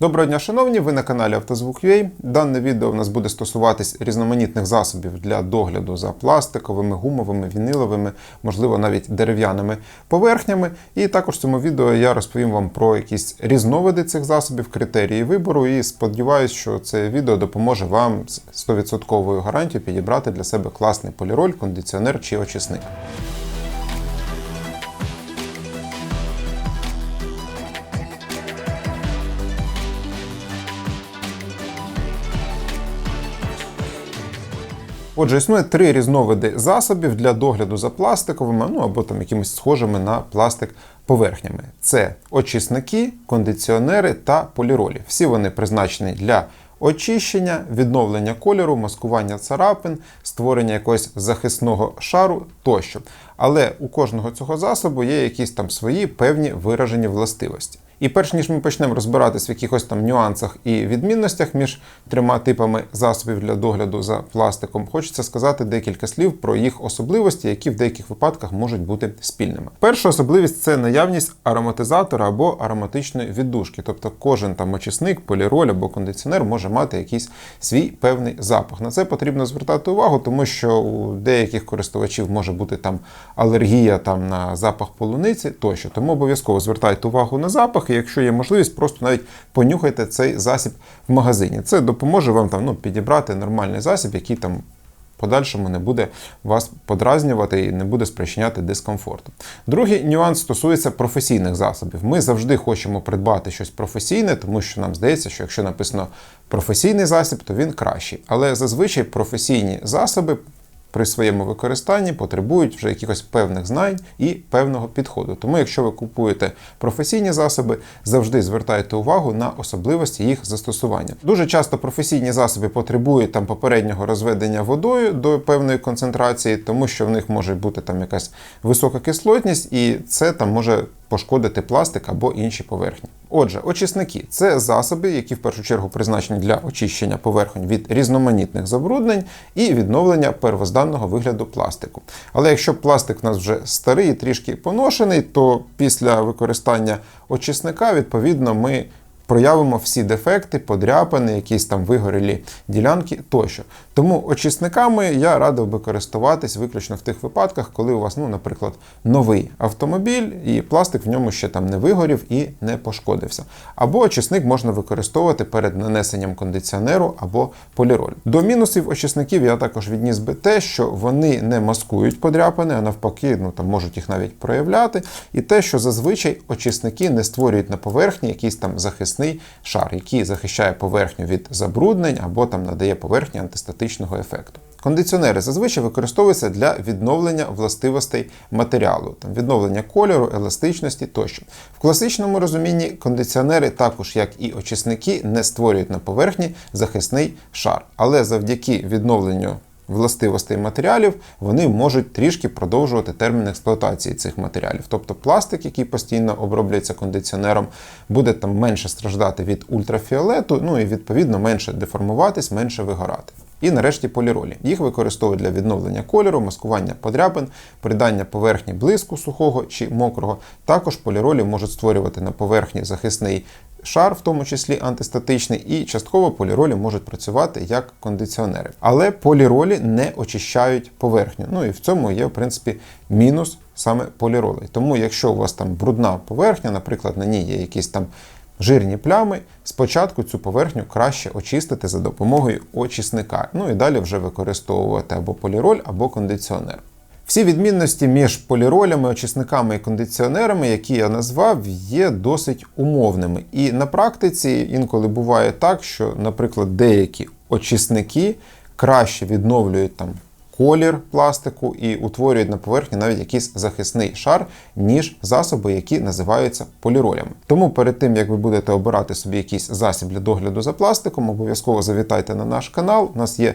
Доброго дня, шановні! Ви на каналі Автозвук.ua. Дане відео у нас буде стосуватись різноманітних засобів для догляду за пластиковими, гумовими, віниловими, можливо, навіть дерев'яними поверхнями. І також в цьому відео я розповім вам про якісь різновиди цих засобів, критерії вибору. І сподіваюся, що це відео допоможе вам з 100% гарантією підібрати для себе класний поліроль, кондиціонер чи очисник. Отже, існує три різновиди засобів для догляду за пластиковими, ну або там якимись схожими на пластик поверхнями. Це очисники, кондиціонери та поліролі. Всі вони призначені для очищення, відновлення кольору, маскування царапин, створення якогось захисного шару тощо. Але у кожного цього засобу є якісь там свої певні виражені властивості. І перш ніж ми почнемо розбиратись в якихось там нюансах і відмінностях між трьома типами засобів для догляду за пластиком, хочеться сказати декілька слів про їх особливості, які в деяких випадках можуть бути спільними. Перша особливість це наявність ароматизатора або ароматичної віддушки, тобто кожен там очисник, поліроль або кондиціонер може мати якийсь свій певний запах. На це потрібно звертати увагу, тому що у деяких користувачів може бути там алергія там на запах полуниці тощо. Тому обов'язково звертайте увагу на запах і якщо є можливість, просто навіть понюхайте цей засіб в магазині. Це допоможе вам там ну, підібрати нормальний засіб, який там. Подальшому не буде вас подразнювати і не буде спричиняти дискомфорту. Другий нюанс стосується професійних засобів. Ми завжди хочемо придбати щось професійне, тому що нам здається, що якщо написано професійний засіб, то він кращий. Але зазвичай професійні засоби при своєму використанні потребують вже якихось певних знань і певного підходу. Тому, якщо ви купуєте професійні засоби, завжди звертайте увагу на особливості їх застосування. Дуже часто професійні засоби потребують там попереднього розведення водою до певної концентрації, тому що в них може бути там якась висока кислотність, і це там може пошкодити пластик або інші поверхні. Отже, очисники це засоби, які в першу чергу призначені для очищення поверхонь від різноманітних забруднень і відновлення первозданного вигляду пластику. Але якщо пластик у нас вже старий і трішки поношений, то після використання очисника, відповідно, ми проявимо всі дефекти, подряпини, якісь там вигорілі ділянки тощо. Тому очисниками я радив би користуватись виключно в тих випадках, коли у вас, ну, наприклад, новий автомобіль і пластик в ньому ще там не вигорів і не пошкодився. Або очисник можна використовувати перед нанесенням кондиціонеру або поліроль. До мінусів очисників я також відніс би те, що вони не маскують подряпини, а навпаки, ну там можуть їх навіть проявляти. І те, що зазвичай очисники не створюють на поверхні якийсь там захисний шар, який захищає поверхню від забруднень або там надає поверхні антистатичного ефекту. Кондиціонери зазвичай використовуються для відновлення властивостей матеріалу, там відновлення кольору, еластичності тощо. В класичному розумінні кондиціонери, також як і очисники, не створюють на поверхні захисний шар, але завдяки відновленню властивостей матеріалів, вони можуть трішки продовжувати термін експлуатації цих матеріалів. Тобто пластик, який постійно обробляється кондиціонером, буде там менше страждати від ультрафіолету, ну і відповідно менше деформуватись, менше вигорати. І нарешті поліролі. Їх використовують для відновлення кольору, маскування подряпин, придання поверхні блиску сухого чи мокрого. Також поліролі можуть створювати на поверхні захисний шар, в тому числі антистатичний, і частково поліролі можуть працювати як кондиціонери. Але поліролі не очищають поверхню. Ну і в цьому є, в принципі, мінус саме поліролей. Тому, якщо у вас там брудна поверхня, наприклад, на ній є якісь там жирні плями, спочатку цю поверхню краще очистити за допомогою очисника. Ну і далі вже використовувати або поліроль, або кондиціонер. Всі відмінності між поліролями, очисниками і кондиціонерами, які я назвав, є досить умовними. І на практиці інколи буває так, що, наприклад, деякі очисники краще відновлюють там колір пластику і утворюють на поверхні навіть якийсь захисний шар, ніж засоби, які називаються поліролями. Тому перед тим як ви будете обирати собі якийсь засіб для догляду за пластиком, обов'язково завітайте на наш канал. У нас є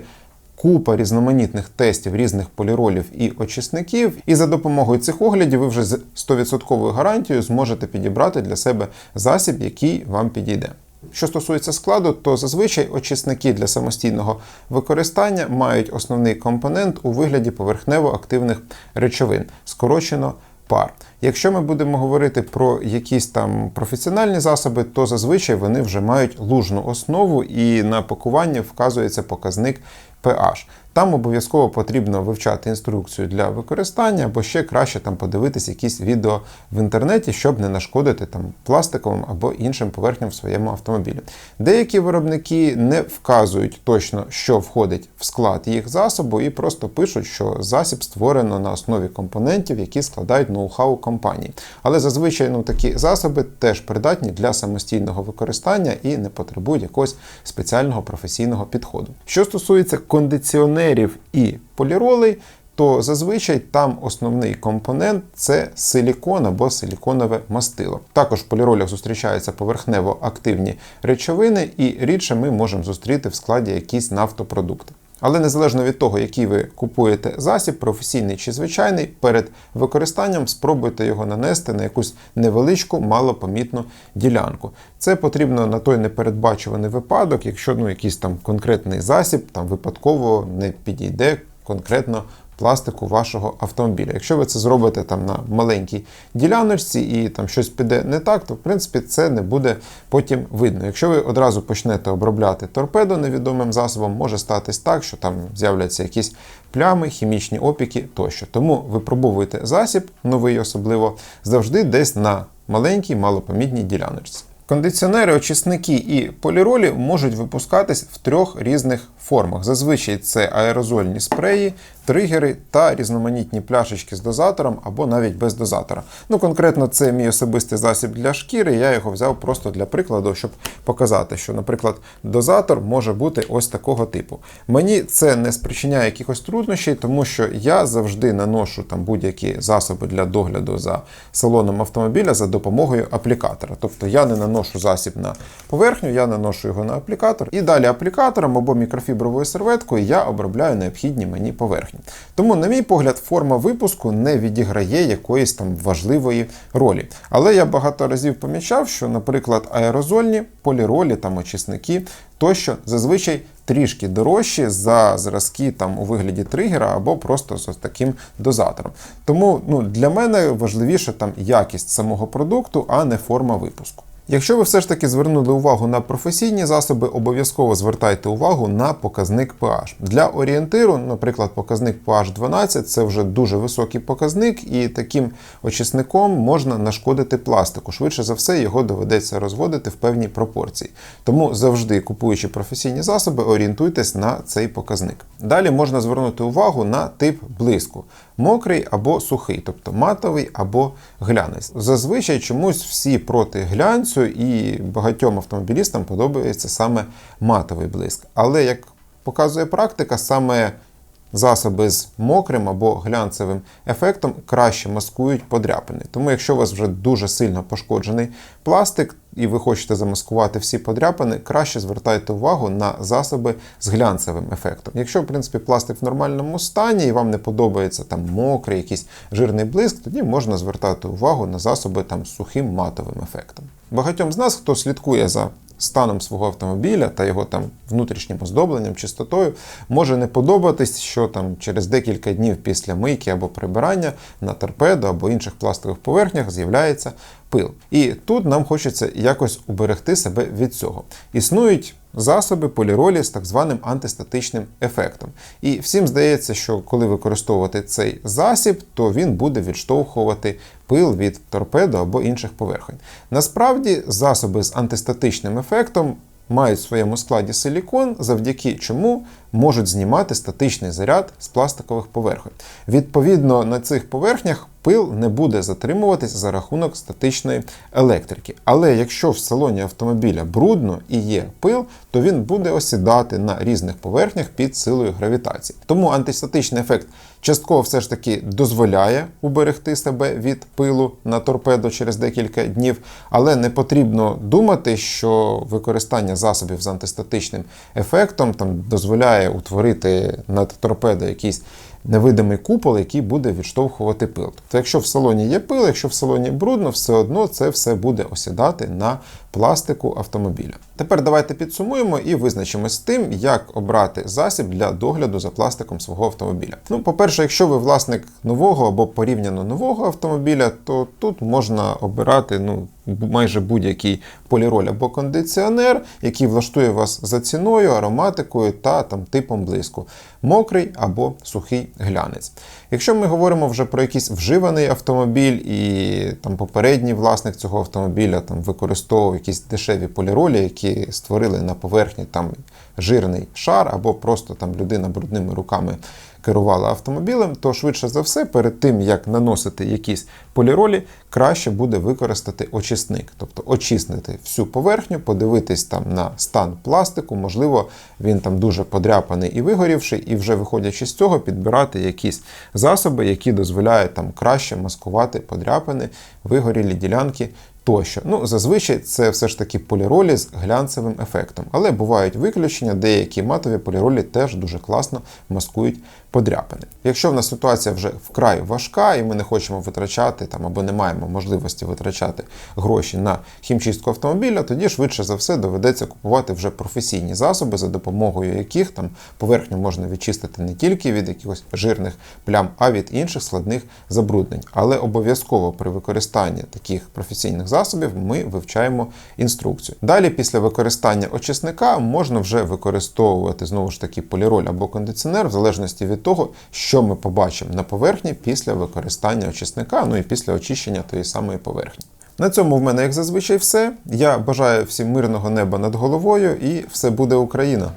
купа різноманітних тестів різних поліролів і очисників. І за допомогою цих оглядів ви вже з 100% гарантією зможете підібрати для себе засіб, який вам підійде. Що стосується складу, то зазвичай очисники для самостійного використання мають основний компонент у вигляді поверхнево-активних речовин, скорочено пар. Якщо ми будемо говорити про якісь там професіональні засоби, то зазвичай вони вже мають лужну основу і на пакування вказується показник pH. Там обов'язково потрібно вивчати інструкцію для використання, або ще краще там подивитись якісь відео в інтернеті, щоб не нашкодити там пластиковим або іншим поверхням в своєму автомобілі. Деякі виробники не вказують точно, що входить в склад їх засобу, і просто пишуть, що засіб створено на основі компонентів, які складають ноу-хау компанії. Але зазвичай ну, такі засоби теж придатні для самостійного використання і не потребують якогось спеціального професійного підходу. Що стосується кондиціонерів і поліролей, то зазвичай там основний компонент це силікон або силіконове мастило. Також в поліролях зустрічаються поверхнево активні речовини, і рідше ми можемо зустріти в складі якісь нафтопродукти. Але незалежно від того, який ви купуєте засіб, професійний чи звичайний, перед використанням спробуйте його нанести на якусь невеличку, малопомітну ділянку. Це потрібно на той непередбачуваний випадок, якщо ну, якийсь там конкретний засіб там випадково не підійде конкретно пластику вашого автомобіля. Якщо ви це зробите там на маленькій діляночці і там щось піде не так, то в принципі це не буде потім видно. Якщо ви одразу почнете обробляти торпедо невідомим засобом, може статись так, що там з'являться якісь плями, хімічні опіки тощо. Тому випробовуйте засіб, новий особливо, завжди десь на маленькій, малопомітній діляночці. Кондиціонери, очисники і поліролі можуть випускатись в трьох різних формах. Зазвичай це аерозольні спреї, тригери та різноманітні пляшечки з дозатором або навіть без дозатора. Ну, конкретно, це мій особистий засіб для шкіри. Я його взяв просто для прикладу, щоб показати, що, наприклад, дозатор може бути ось такого типу. Мені це не спричиняє якихось труднощів, тому що я завжди наношу там будь-які засоби для догляду за салоном автомобіля за допомогою аплікатора. Тобто я не наношу засіб на поверхню, я наношу його на аплікатор, і далі аплікатором або мікрофібровою серветкою я обробляю необхідні мені поверхні. Тому, на мій погляд, форма випуску не відіграє якоїсь там важливої ролі. Але я багато разів помічав, що, наприклад, аерозольні поліролі, там очисники тощо зазвичай трішки дорожчі за зразки там у вигляді тригера або просто з таким дозатором. Тому ну, для мене важливіше там якість самого продукту, а не форма випуску. Якщо ви все ж таки звернули увагу на професійні засоби, обов'язково звертайте увагу на показник pH. Для орієнтиру, наприклад, показник pH 12 це вже дуже високий показник, і таким очисником можна нашкодити пластику. Швидше за все, його доведеться розводити в певній пропорції. Тому завжди, купуючи професійні засоби, орієнтуйтесь на цей показник. Далі можна звернути увагу на тип блиску. Мокрий або сухий, тобто матовий або глянець. Зазвичай чомусь всі проти глянцю і багатьом автомобілістам подобається саме матовий блиск. Але як показує практика, саме засоби з мокрим або глянцевим ефектом краще маскують подряпини. Тому, якщо у вас вже дуже сильно пошкоджений пластик, і ви хочете замаскувати всі подряпини, краще звертайте увагу на засоби з глянцевим ефектом. Якщо, в принципі, пластик в нормальному стані і вам не подобається там мокрий, якийсь жирний блиск, тоді можна звертати увагу на засоби там з сухим матовим ефектом. Багатьом з нас, хто слідкує за станом свого автомобіля та його там внутрішнім оздобленням, чистотою, може не подобатись, що там через декілька днів після мийки або прибирання на торпедо або інших пластикових поверхнях з'являється пил. І тут нам хочеться якось уберегти себе від цього. Існують засоби поліролі з так званим антистатичним ефектом. І всім здається, що коли використовувати цей засіб, то він буде відштовхувати пил від торпедо або інших поверхонь. Насправді, засоби з антистатичним ефектом мають в своєму складі силікон, завдяки чому можуть знімати статичний заряд з пластикових поверхонь. Відповідно, на цих поверхнях пил не буде затримуватись за рахунок статичної електрики. Але якщо в салоні автомобіля брудно і є пил, то він буде осідати на різних поверхнях під силою гравітації. Тому антистатичний ефект частково все ж таки дозволяє уберегти себе від пилу на торпедо через декілька днів, але не потрібно думати, що використання засобів з антистатичним ефектом там дозволяє утворити над торпедо якийсь невидимий купол, який буде відштовхувати пил. Тобто, якщо в салоні є пил, якщо в салоні брудно, все одно це все буде осідати на пластику автомобіля. Тепер давайте підсумуємо і визначимось з тим, як обрати засіб для догляду за пластиком свого автомобіля. Ну, по-перше, якщо ви власник нового або порівняно нового автомобіля, то тут можна обирати ну, майже будь-який поліроль або кондиціонер, який влаштує вас за ціною, ароматикою та там типом блиску, мокрий або сухий глянець. Якщо ми говоримо вже про якийсь вживаний автомобіль, і там попередній власник цього автомобіля там використовував якісь дешеві поліролі, які створили на поверхні там жирний шар, або просто там людина брудними руками керувала автомобілем, то швидше за все, перед тим як наносити якісь поліролі, краще буде використати очисник, тобто очистити всю поверхню, подивитись там на стан пластику, можливо, він там дуже подряпаний і вигорівший, і вже виходячи з цього, підбирати якісь засоби, які дозволяють там краще маскувати подряпини, вигорілі ділянки тощо. Ну, зазвичай це все ж таки поліролі з глянцевим ефектом. Але бувають виключення, деякі матові поліролі теж дуже класно маскують подряпини. Якщо в нас ситуація вже вкрай важка, і ми не хочемо витрачати там або не маємо можливості витрачати гроші на хімчистку автомобіля, тоді швидше за все доведеться купувати вже професійні засоби, за допомогою яких там поверхню можна відчистити не тільки від якихось жирних плям, а від інших складних забруднень. Але обов'язково при використанні таких професійних засобів ми вивчаємо інструкцію. Далі, після використання очисника, можна вже використовувати знову ж таки поліроль або кондиціонер, в залежності від того, що ми побачимо на поверхні після використання очисника, ну і після очищення тої самої поверхні. На цьому в мене, як зазвичай, все. Я бажаю всім мирного неба над головою і все буде Україна!